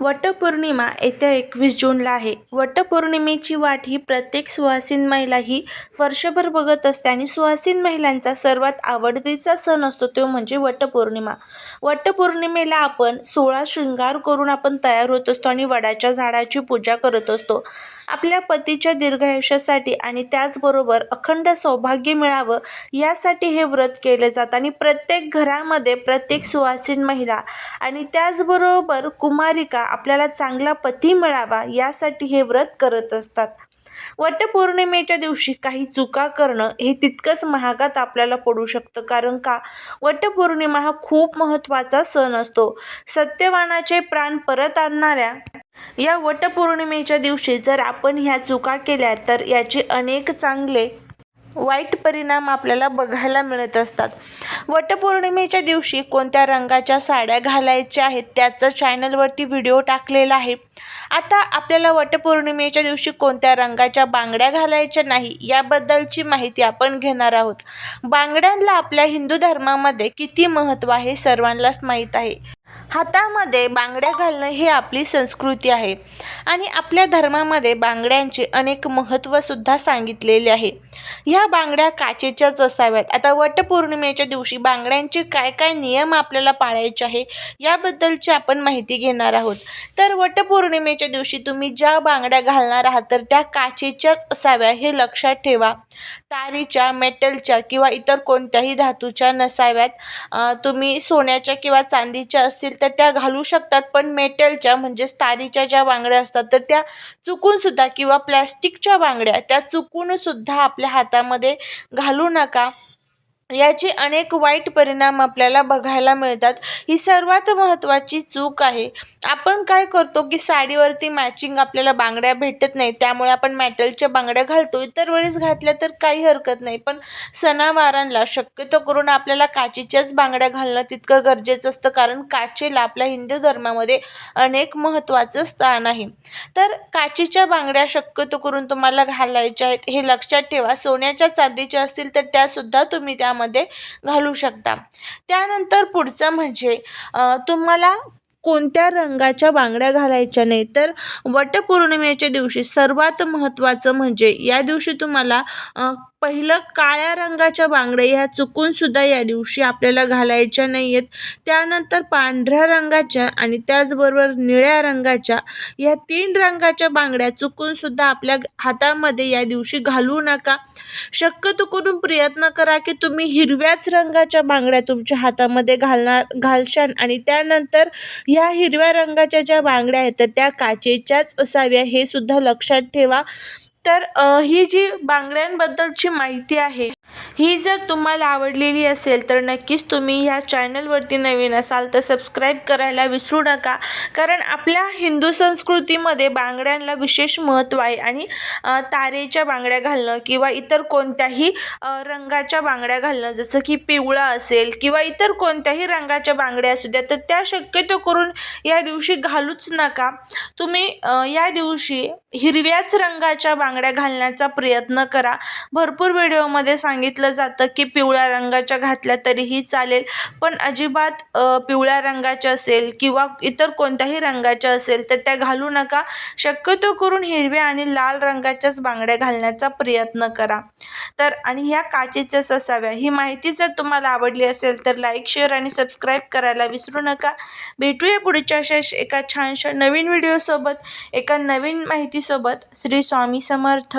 वटपौर्णिमा येत्या एकवीस जूनला आहे. वटपौर्णिमेची वाट ही प्रत्येक सुवासीन महिला ही वर्षभर बघत असते आणि सुहासीन महिलांचा सर्वात आवडतीचा सण असतो तो म्हणजे वटपौर्णिमा. वटपौर्णिमेला आपण सोळा शृंगार करून आपण तयार होत असतो आणि वडाच्या झाडाची पूजा करत असतो. आपल्या पतीच्या दीर्घायुष्यासाठी आणि त्याचबरोबर अखंड सौभाग्य मिळावं यासाठी हे व्रत केले जातं आणि प्रत्येक घरामध्ये प्रत्येक सुवासीन महिला आणि त्याचबरोबर कुमारिका आपल्याला चांगला पती मिळावा यासाठी हे व्रत करत असतात. वटपौर्णिमेच्या दिवशी काही चुका करणं हे तितकंच महागात आपल्याला पडू शकतं. कारण का? वटपौर्णिमा हा खूप महत्त्वाचा सण असतो. सत्यवानाचे प्राण परत आणणाऱ्या या वटपौर्णिमेच्या दिवशी जर आपण ह्या चुका केल्या तर याचे अनेक चांगले वाईट परिणाम आपल्याला बघायला मिळत असतात. वटपौर्णिमेच्या दिवशी कोणत्या रंगाच्या साड्या घालायच्या आहेत त्याचं चॅनलवरती व्हिडिओ टाकलेला आहे. आता आपल्याला वटपौर्णिमेच्या दिवशी कोणत्या रंगाच्या बांगड्या घालायच्या नाही याबद्दलची माहिती आपण घेणार आहोत. बांगड्यांना आपल्या हिंदू धर्मामध्ये किती महत्त्व आहे सर्वांनाच माहीत आहे. हातामध्ये बांगड्या घालणं ही आपली संस्कृती आहे. आणि आपल्या धर्मामध्ये बांगड्यांचे अनेक महत्त्वसुद्धा सांगितलेले आहे. ह्या बांगड्या काचेच्याच असाव्यात. आता वटपौर्णिमेच्या दिवशी बांगड्यांचे काय काय नियम आपल्याला पाळायचे आहे याबद्दलची आपण माहिती घेणार आहोत. तर वटपौर्णिमेच्या दिवशी तुम्ही ज्या बांगड्या घालणार आहात तर त्या काचेच्याच असाव्या हे लक्षात ठेवा. तारीच्या मेटलच्या किंवा इतर कोणत्याही धातूच्या नसाव्यात. तुम्ही सोन्याच्या किंवा चांदीच्या असतील तर त्या घालू शकतात पण मेटलच्या म्हणजेच तारीच्या ज्या बांगड्या असतात तर त्या चुकूनसुद्धा किंवा प्लॅस्टिकच्या बांगड्या त्या चुकूनसुद्धा आपल्या हातामध्ये घालू नका. याचे अनेक वाईट परिणाम आपल्याला बघायला मिळतात. ही सर्वात महत्त्वाची चूक आहे. आपण काय करतो की साडीवरती मॅचिंग आपल्याला बांगड्या भेटत नाही त्यामुळे आपण मॅटलच्या बांगड्या घालतो. इतर वेळेस घातल्या तर काही हरकत नाही पण सणावारांना शक्यतो करून आपल्याला काचेच्याच बांगड्या घालणं तितकं गरजेचं असतं कारण काचेला आपल्या हिंदू धर्मामध्ये अनेक महत्त्वाचं स्थान आहे. तर काचेच्या बांगड्या शक्यतो करून तुम्हाला घालायच्या आहेत हे लक्षात ठेवा. सोन्याच्या चांदीच्या असतील तर त्यासुद्धा तुम्ही त्या मध्ये घालू शकता. त्यानंतर पुढचं म्हणजे तुम्हाला कोणत्या रंगाच्या बांगड्या घालायच्या नाही तर वटपौर्णिमेच्या दिवशी सर्वात महत्त्वाचं म्हणजे या दिवशी तुम्हाला पहिलं काळ्या रंगाच्या बांगड्या ह्या चुकूनसुद्धा या दिवशी आपल्याला घालायच्या नाही आहेत त्यानंतर पांढऱ्या रंगाच्या आणि त्याचबरोबर निळ्या रंगाच्या या तीन रंगाच्या बांगड्या चुकूनसुद्धा आपल्या हातामध्ये या दिवशी घालू नका. शक्यतो करून प्रयत्न करा की तुम्ही हिरव्याच रंगाच्या बांगड्या तुमच्या हातामध्ये घालणार घालशान आणि त्यानंतर ह्या हिरव्या रंगाच्या ज्या बांगड्या आहेत तर त्या काचेच्याच असाव्या हे सुद्धा लक्षात ठेवा. तर ही जी बांगड्यांबद्दलची माहिती आहे ही जर तुम्हाला आवडलेली असेल तर नक्कीच तुम्ही ह्या चॅनलवरती नवीन असाल तर सबस्क्राईब करायला विसरू नका. कारण आपल्या हिंदू संस्कृतीमध्ये बांगड्यांना विशेष महत्त्व आहे आणि तारेच्या बांगड्या घालणं किंवा इतर कोणत्याही रंगाच्या बांगड्या घालणं जसं की पिवळा असेल किंवा इतर कोणत्याही रंगाच्या बांगड्या असू द्या तर त्या शक्यतो करून या दिवशी घालूच नका. तुम्ही या दिवशी हिरव्याच रंगाच्या बांगड्या घालण्याचा प्रयत्न करा. भरपूर व्हिडिओमध्ये सांगितलं जातं की पिवळ्या रंगाच्या घातल्या तरीही चालेल. पण अजिबात पिवळ्या रंगाच्या असेल किंवा इतर कोणत्याही रंगाच्या असेल तर त्या घालू नका. शक्यतो करून हिरव्या आणि लाल रंगाच्याच बांगड्या घालण्याचा प्रयत्न करा. तर आणि ह्या काचेच्याच असाव्या. ही माहिती जर तुम्हाला आवडली असेल तर लाईक शेअर आणि सबस्क्राईब करायला विसरू नका. भेटूया पुढच्या अशा एका छानशा नवीन व्हिडिओसोबत एका नवीन माहितीसोबत. श्री स्वामी समर्थ.